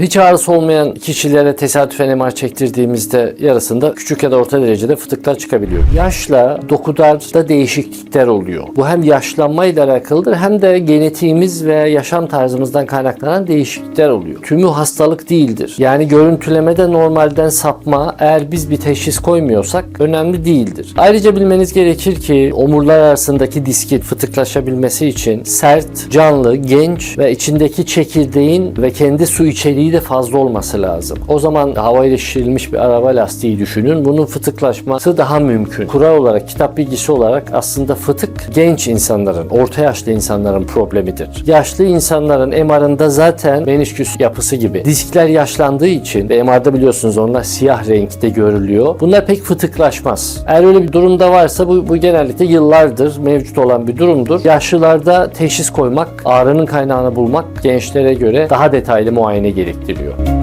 Hiç ağrısı olmayan kişilere tesadüfen MR çektirdiğimizde yarısında küçük ya da orta derecede fıtıklar çıkabiliyor. Yaşla dokularda değişiklikler oluyor. Bu hem yaşlanmayla alakalıdır hem de genetiğimiz ve yaşam tarzımızdan kaynaklanan değişiklikler oluyor. Tümü hastalık değildir. Yani görüntülemede normalden sapma eğer biz bir teşhis koymuyorsak önemli değildir. Ayrıca bilmeniz gerekir ki omurlar arasındaki diskin fıtıklaşabilmesi için sert, canlı, genç ve içindeki çekirdeğin ve kendi su içeriği de fazla olması lazım. O zaman havayla şişirilmiş bir araba lastiği düşünün. Bunun fıtıklaşması daha mümkün. Kural olarak, kitap bilgisi olarak aslında fıtık genç insanların, orta yaşlı insanların problemidir. Yaşlı insanların MR'ında zaten menisküs yapısı gibi. Diskler yaşlandığı için ve MR'da biliyorsunuz onlar siyah renkte görülüyor. Bunlar pek fıtıklaşmaz. Eğer öyle bir durumda varsa bu, bu genellikle yıllardır mevcut olan bir durumdur. Yaşlılarda teşhis koymak, ağrının kaynağını bulmak gençlere göre daha detaylı muayene gerektiriyor.